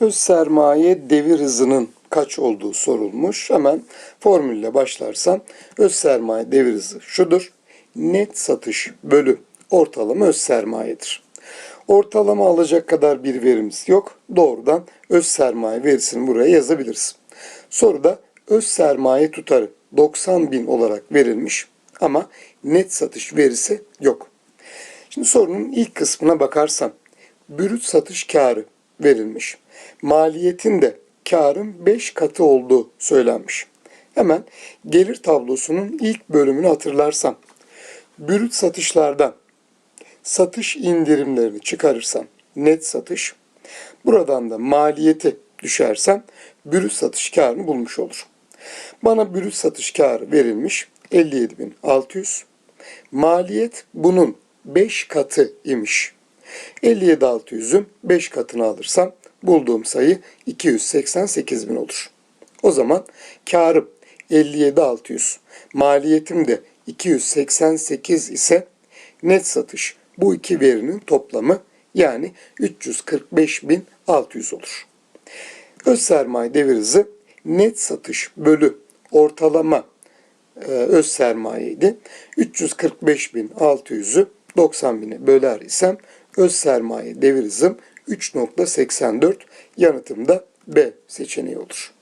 Öz sermaye devir hızının kaç olduğu sorulmuş. Hemen formülle başlarsam öz sermaye devir hızı şudur. Net satış bölü ortalama öz sermayedir. Ortalama alacak kadar bir verimiz yok. Doğrudan öz sermaye verisini buraya yazabiliriz. Soruda öz sermaye tutarı 90 bin olarak verilmiş ama net satış verisi yok. Şimdi sorunun ilk kısmına bakarsam brüt satış karı verilmiş. Maliyetin de karın 5 katı olduğu söylenmiş. Hemen gelir tablosunun ilk bölümünü hatırlarsam brüt satışlardan satış indirimlerini çıkarırsam net satış buradan da maliyeti düşersem brüt satış karını bulmuş olur. Bana brüt satış karı verilmiş 57.600. Maliyet bunun 5 katı imiş. 57.600'ün 5 katını alırsam bulduğum sayı 288.000 olur. O zaman karım 57.600, maliyetim de 288 ise net satış bu iki verinin toplamı yani 345.600 olur. Öz sermaye devir hızı net satış bölü ortalama e, öz sermayeydi. 345.600'ü 90.000'e böler isem öz sermaye devir hızım 3.84 yanıtım da B seçeneği olur.